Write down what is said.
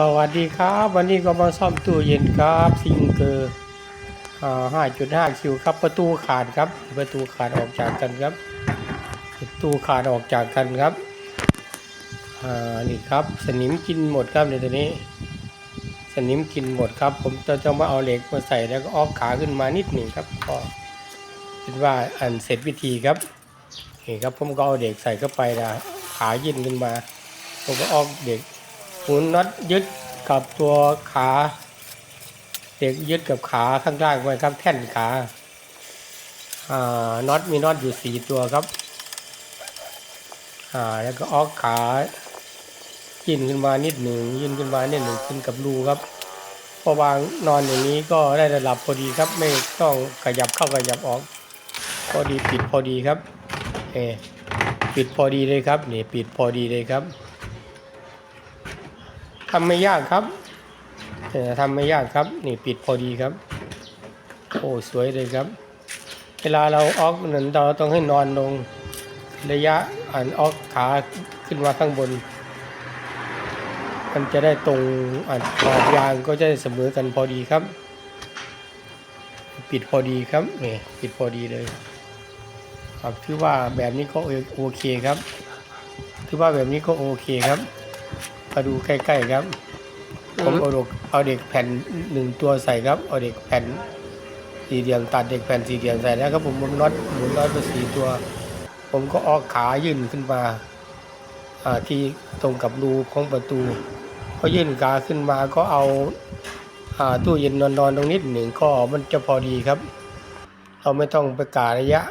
สวัสดีครับ วันนี้ก็มาซ่อมตู้เย็นครับซิงเกอร์ห้าจุดห้าคิวครับ ประตูขาดครับ ประตูขาดออกจากกันครับ ประตูขาดออกจากกันครับอ่านี่ครับ สนิมกินหมดครับในตัวนี้ สนิมกินหมดครับ ผมจะต้องมาเอาเหล็กมาใส่แล้วก็ออกขาขึ้นมานิดหนึ่งครับก็คิดว่าอันเสร็จวิธีครับนี่ครับผมก็เอาเด็กใส่เข้าไปนะขายื่นขึ้นมาผมก็ออกเด็ก หมุนน็อตยึดกับตัวขาเด็กยึดกับขาข้างล่างไว้ครับแท่นขาอ่าน็อตมีน็อตอยู่สี่ตัวครับอ่าแล้วก็ออกขายื่นขึ้นมานิดหนึ่งยื่นขึ้นมานิดหนึ่งขึ้นกับรูครับพอวางนอนอย่างนี้ก็ได้ระดับพอดีครับ ไม่ต้องขยับเข้าขยับออก พอดีปิดพอดีครับเออปิดพอดีเลยครับนี่ปิดพอดีเลยครับ ทำไม่ยากครับแต่ทำไม่ยากครับ นี่ปิดพอดีครับ โอ้สวยเลยครับ เวลาเราออกหนึ่งเราต้องให้นอนลงระยะอันออกขาขึ้นมาข้างบน มันจะได้ตรงอันขอบยางก็จะเสมอกันพอดีครับ ปิดพอดีครับนี่ปิดพอดีเลย ครับถือว่าแบบนี้ก็โอเคครับถือว่าแบบนี้ก็โอเคครับ มาดูใกล้ๆครับ ผมเอาเด็กเอาเด็กแผ่นหนึ่งตัวใส่ครับ เอาเด็กแผ่นสี่เหลี่ยมตัดเด็กแผ่นสี่เหลี่ยมใส่แล้วครับผมหมุนน็อตหมุนน็อตไปสี่ตัว ผมก็ออกขายื่นขึ้นมาอ่าที่ตรงกับรูของประตูพอยื่นขาขึ้นมาก็เอาอ่าตู้เย็นนอนๆตรงนิดหนึ่งก็มันจะพอดีครับ เราไม่ต้องไปการะยะ